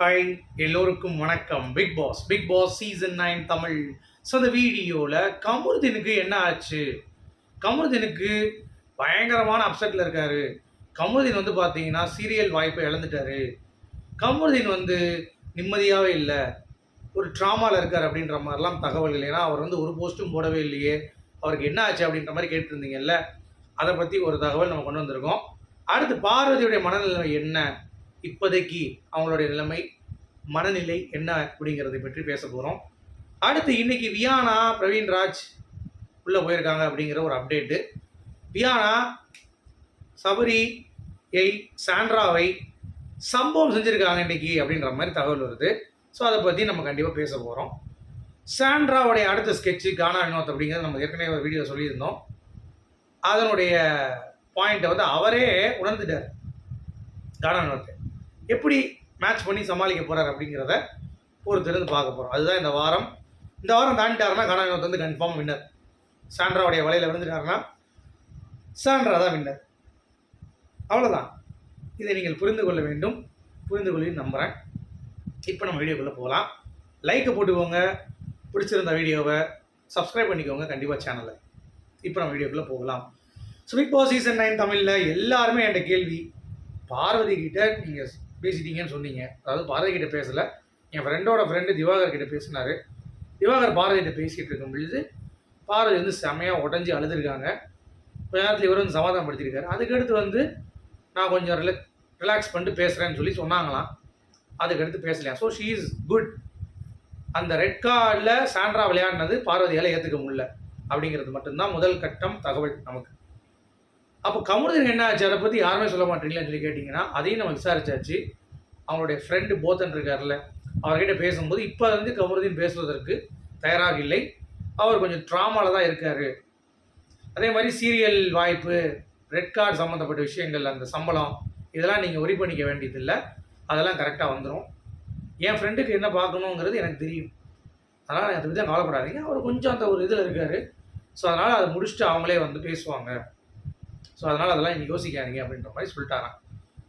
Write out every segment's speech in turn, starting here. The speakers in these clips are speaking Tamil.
ஹாய் எல்லோருக்கும் வணக்கம். Bigg Boss Bigg Boss season nine Tamil. So அந்த வீடியோவில் கமருதீனுக்கு என்ன ஆச்சு? கமருதீனுக்கு பயங்கரமான அப்செட்டில் இருக்கார். கமருதீன் வந்து பார்த்தீங்கன்னா சீரியல் வாய்ப்பை இழந்துட்டாரு. கமருதீன் வந்து நிம்மதியாகவே இல்லை. ஒரு ட்ராமாவில் இருக்கார் அப்படின்ற மாதிரிலாம் தகவல் ஏன்னா அவர் வந்து ஒரு போஸ்ட்டும் போடவே இல்லையே. அவருக்கு என்ன ஆச்சு அப்படின்ற மாதிரி கேட்டிருந்தீங்கல்ல? அதை பற்றி ஒரு தகவல் நம்ம கொண்டு வந்திருக்கோம். அடுத்து பார்வதியுடைய மனநிலைமை என்ன? இப்போதைக்கு அவங்களுடைய நிலைமை மனநிலை என்ன அப்படிங்கிறதை பற்றி பேச போகிறோம் அடுத்து இன்னைக்கு வியானா பிரவீன் ராஜ் உள்ளே போயிருக்காங்க அப்படிங்கிற ஒரு அப்டேட்டு வியானா சபரி எய் சாண்ட்ராவை சம்பவம் செஞ்சுருக்காங்க இன்னைக்கு அப்படின்ற மாதிரி தகவல் வருது. ஸோ அதை பற்றி நம்ம கண்டிப்பாக பேச போகிறோம் சாண்ட்ராவுடைய அடுத்த ஸ்கெட்சு கானா வினோத் அப்படிங்கிறது நம்ம ஏற்கனவே ஒரு வீடியோ சொல்லியிருந்தோம். அதனுடைய பாயிண்ட்டை வந்து அவரே உணர்ந்துட்டார். கானா வினோத் எப்படி மேட்ச் பண்ணி சமாளிக்க போகிறார் அப்படிங்கிறத ஒருத்தருந்து பார்க்க போகிறோம் அதுதான் இந்த வாரம். இந்த வாரம் தாண்டிட்டாருன்னா கானா வந்து கன்ஃபார்ம் வின்னர் சாண்ட்ராவுடைய வலையில் விழுந்துட்டாருன்னா சாண்ட்ரா தான் வின்னர் அவ்வளோதான் இதை நீங்கள் புரிந்து கொள்ள வேண்டும். புரிந்து கொள்ளி நம்புகிறேன் இப்போ நம்ம வீடியோக்குள்ளே போகலாம். லைக்கை போட்டுக்கோங்க. பிடிச்சிருந்த வீடியோவை சப்ஸ்கிரைப் பண்ணிக்கோங்க. கண்டிப்பாக சேனலை இப்போ நம்ம வீடியோக்குள்ளே போகலாம். So Bigg Boss season nine தமிழில் எல்லாருமே என்கிட்ட கேள்வி. பார்வதி கிட்ட நீங்கள் பேசிட்டீங்கன்னு சொன்னீங்க. அதாவது பாரதி கிட்ட பேசலை. என் ஃப்ரெண்டோட ஃப்ரெண்டு திவாகர் கிட்ட பேசினாரு. திவாகர் பாரதி கிட்ட பேசிகிட்டு இருக்கும் பொழுது பார்வதி வந்து செமையாக உடஞ்சி அழுதுருக்காங்க. கொஞ்ச நேரத்தில் இவர் வந்து சமாதானப்படுத்தியிருக்காரு அதுக்கடுத்து வந்து நான் கொஞ்சம் ரிலாக் ரிலாக்ஸ் பண்ணிட்டு பேசுகிறேன்னு சொல்லி சொன்னாங்களாம். அதுக்கடுத்து பேசலையா. ஸோ ஷீ இஸ் குட் அந்த ரெட் கார்டில் சாண்ட்ரா விளையாடினது பார்வதியால் ஏற்றுக்க முடியல. அப்படிங்கிறது மட்டும்தான் முதல் கட்டம் தகவல் நமக்கு. அப்போ கமுதன் என்ன ஆச்சு? அதை பற்றி யாருமே சொல்ல மாட்டீங்களான்னு சொல்லி கேட்டிங்கன்னா அதையும் நம்ம விசாரிச்சாச்சு. அவனுடைய ஃப்ரெண்டு போத்தன் இருக்கார்ல அவர்கிட்ட பேசும்போது இப்போ வந்து கமருதீன் பேசுவதற்கு தயாராக இல்லை. அவர் கொஞ்சம் ட்ராமாவில் தான் இருக்கார். அதே மாதிரி சீரியல் வாய்ப்பு ரெட் கார்டு சம்மந்தப்பட்ட விஷயங்கள் அந்த சம்பளம் இதெல்லாம் நீங்கள் ஒரி பண்ணிக்க வேண்டியதில்லை. அதெல்லாம் கரெக்டாக வந்துடும் என் ஃப்ரெண்டுக்கு என்ன பார்க்கணுங்கிறது எனக்கு தெரியும். அதனால் அதை பற்றி கவலைப்படாதீங்க. அவர் கொஞ்சம் அந்த ஒரு இதில் இருக்கார். ஸோ அதனால் அதை முடிச்சுட்டு அவங்களே வந்து பேசுவாங்க. ஸோ அதனால் அதெல்லாம் இன்னைக்கு யோசிக்காதீங்க அப்படின்ற மாதிரி சொல்லிட்டாராம்.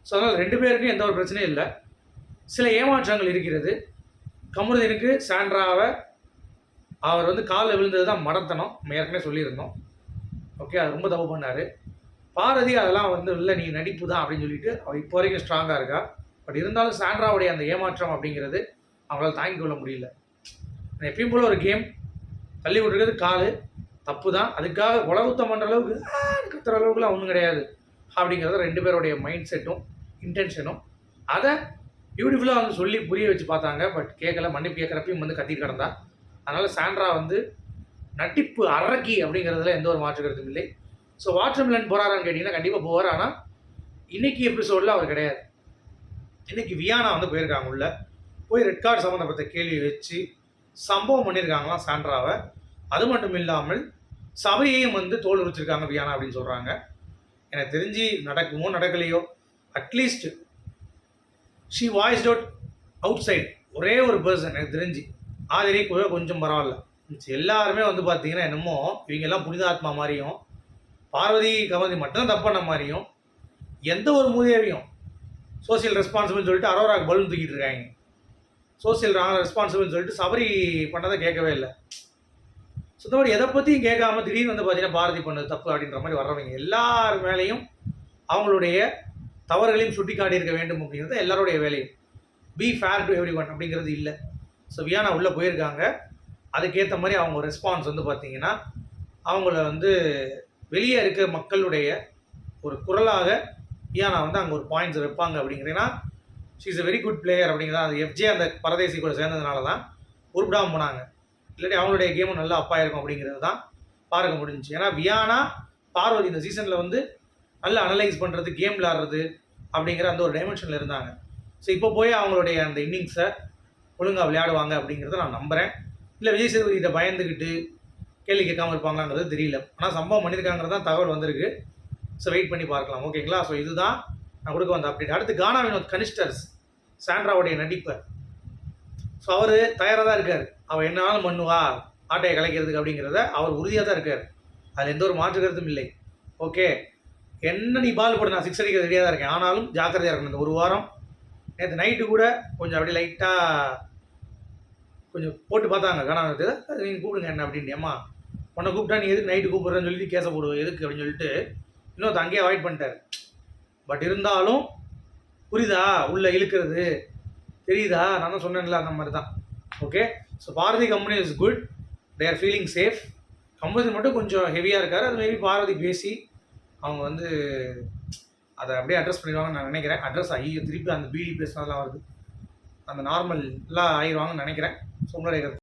ஸோ அதனால் ரெண்டு பேருக்கும் எந்த ஒரு பிரச்சனையும் இல்லை. சில ஏமாற்றங்கள் இருக்கிறது. கமருதீனுக்கு சாண்ட்ராவை அவர் வந்து காலில் விழுந்தது தான் மடத்தனம். நம்ம ஏற்கனவே சொல்லியிருந்தோம். ஓகே அது ரொம்ப தப்பு பண்ணார். பாரதி அதெல்லாம் வந்து இல்லை நீ நடிப்பு தான் அப்படின்னு சொல்லிட்டு அவள் இப்போ வரைக்கும் ஸ்ட்ராங்காக இருக்கா? பட் இருந்தாலும் சாண்ட்ராவுடைய அந்த ஏமாற்றம் அப்படிங்கிறது அவங்களால் தாங்கிக் கொள்ள முடியல. எப்பயும் போல் ஒரு கேம் தள்ளி விட்டுருக்கிறது காலு. தப்பு தான் அதுக்காக உலகுத்தம் பண்ணுற அளவுக்கு கத்துற அளவுக்குலாம் ஒன்றும் கிடையாது. அப்படிங்கிறத ரெண்டு பேருடைய மைண்ட் செட்டும் இன்டென்ஷனும் அதை பியூட்டிஃபுல்லாக வந்து சொல்லி புரிய வச்சு பார்த்தாங்க. பட் கேட்கல மன்னிப்பு கேட்குறப்பையும் வந்து கத்திட்டு கிடந்தா. அதனால் சாண்ட்ரா வந்து நட்டிப்பு அரக்கி அப்படிங்கிறதுல எந்த ஒரு மாற்று கருத்தும் இல்லை. ஸோ வாட்டர் போகிறாரான்னு கேட்டிங்கன்னா கண்டிப்பாக போவார். ஆனால் இன்னைக்கு எபிசோடில் அவர் கிடையாது. இன்னைக்கு வியானா வந்து போயிருக்காங்க உள்ள. போய் ரெட் கார்டு சம்மந்தப்பட்ட கேள்வி வச்சு சம்பவம் பண்ணியிருக்காங்களாம் சாண்ட்ராவை. அது மட்டும் இல்லாமல் சபையையும் வந்து தோல் உரிச்சிருக்காங்க வியானா அப்படின்னு சொல்கிறாங்க எனக்கு தெரிஞ்சு நடக்குமோ நடக்கலையோ at least she voice out outside ஒரே ஒரு பர்சன் எனக்கு தெரிஞ்சு. ஆதிரி கூட கொஞ்சம் பரவாயில்ல. எல்லாருமே வந்து பார்த்தீங்கன்னா என்னமோ இவங்கெல்லாம் புனிதாத்மா மாதிரியும் பார்வதி கவதி மட்டும்தான் தப்பு பண்ண மாதிரியும் எந்த ஒரு மூதேவியும் சோசியல் ரெஸ்பான்சிபிள்னு சொல்லிட்டு அரோராக்கு பலூன் தூக்கிட்டு இருக்காங்க. சோசியல் ரெஸ்பான்சிபிள்னு சொல்லிட்டு சபரி பண்ணதை கேட்கவே இல்லை. சுத்தபடி எதை பற்றியும் கேட்காம திடீர்னு வந்து பார்த்தீங்கன்னா பாரதி பண்ணது தப்பு அப்படின்ற மாதிரி வர்றவங்க எல்லார் மேலேயும் அவங்களுடைய தவறுகளையும் சுட்டி காட்டியிருக்க வேண்டும் அப்படிங்கிறது எல்லாருடைய வேலையும். Be fair to everyone அப்படிங்கிறது இல்லை. ஸோ வியானா உள்ளே போயிருக்காங்க. அதுக்கேற்ற மாதிரி அவங்க ரெஸ்பான்ஸ் வந்து பார்த்தீங்கன்னா அவங்கள வந்து வெளியே இருக்க மக்களுடைய ஒரு குரலாக வியானா வந்து அங்கே ஒரு பாயிண்ட்ஸ் வைப்பாங்க அப்படிங்கிறீங்கன்னா she is a very good player அப்படிங்கிறதா அது எஃப்ஜே அந்த பரதேசி கூட சேர்ந்ததுனால தான் உருப்பிடாமல் போனாங்க. இல்லாட்டி அவங்களுடைய கேமும் நல்லா அப்பா இருக்கும் அப்படிங்கிறது தான் பார்க்க முடிஞ்சுச்சு. ஏன்னா வியானா பார்வதி இந்த சீசனில் வந்து நல்லா அனலைஸ் பண்ணுறது கேம் விளாடுறது அப்படிங்கிற அந்த ஒரு டைமென்ஷனில் இருந்தாங்க. ஸோ இப்போ போய் அவங்களுடைய அந்த இன்னிங்ஸை ஒழுங்காக விளையாடுவாங்க அப்படிங்கிறத நான் நம்புகிறேன் இல்லை விஜய் சேதுபதி இதை பயந்துக்கிட்டு கேள்வி கேட்காம இருப்பாங்களாங்கிறது தெரியல. ஆனால் சம்பவம் பண்ணியிருக்காங்கிறது தான் தகவல் வந்திருக்கு. ஸோ வெயிட் பண்ணி பார்க்கலாம். ஓகேங்களா ஸோ இதுதான் நான் கொடுக்க வந்த அப்டேட் அடுத்து கானா வினோத் கனிஸ்டர்ஸ் சாண்ட்ராவுடைய நடிப்பை ஸோ அவர் தயாராக தான் இருக்கார். அவள் என்னாலும் பண்ணுவா ஆட்டையை கலைக்கிறதுக்கு அப்படிங்கிறத அவர் உறுதியாக தான் இருக்கார். அதில் எந்த ஒரு மாற்று கருத்தும் இல்லை. ஓகே என்ன நீ பால் போட நான் சிக்ஸ் அடிக்க ரெடியாக தான் இருக்கேன். ஆனாலும் ஜாக்கிரதையாக இருக்கணும். இந்த ஒரு வாரம் நேற்று நைட்டு கூட கொஞ்சம் அப்படியே லைட்டாக கொஞ்சம் போட்டு பார்த்தாங்க. காணாமது அது நீங்கள் கூப்பிடுங்க என்ன? அப்படின்னு. ஏம்மா உன்னை கூப்பிட்டா நீ எதுக்கு நைட்டு கூப்பிட்றேன்னு சொல்லிட்டு கேச போடுவோம் எதுக்கு? அப்படின்னு சொல்லிட்டு இன்னொருத்த அங்கேயே அவாய்ட் பண்ணிட்டார். பட் இருந்தாலும் புரியுதா? உள்ளே இழுக்கிறது. தெரியுதா? நான் தான் சொன்னேன்ல அந்த மாதிரி தான் okay so Bharathi company is good they are feeling safe company மட்டும் கொஞ்சம் ஹெவியாக இருக்கார். அது மேபி பாரதி பேசி அவங்க வந்து அதை அப்படியே அட்ரஸ் பண்ணிடுவாங்கன்னு நான் நினைக்கிறேன். அட்ரஸ் ஐயோ திருப்பி அந்த பிடி பேசினதெல்லாம் வருது. அந்த நார்மல் எல்லாம் ஆயிடுவாங்கன்னு நினைக்கிறேன். ஸோ உங்களுடைய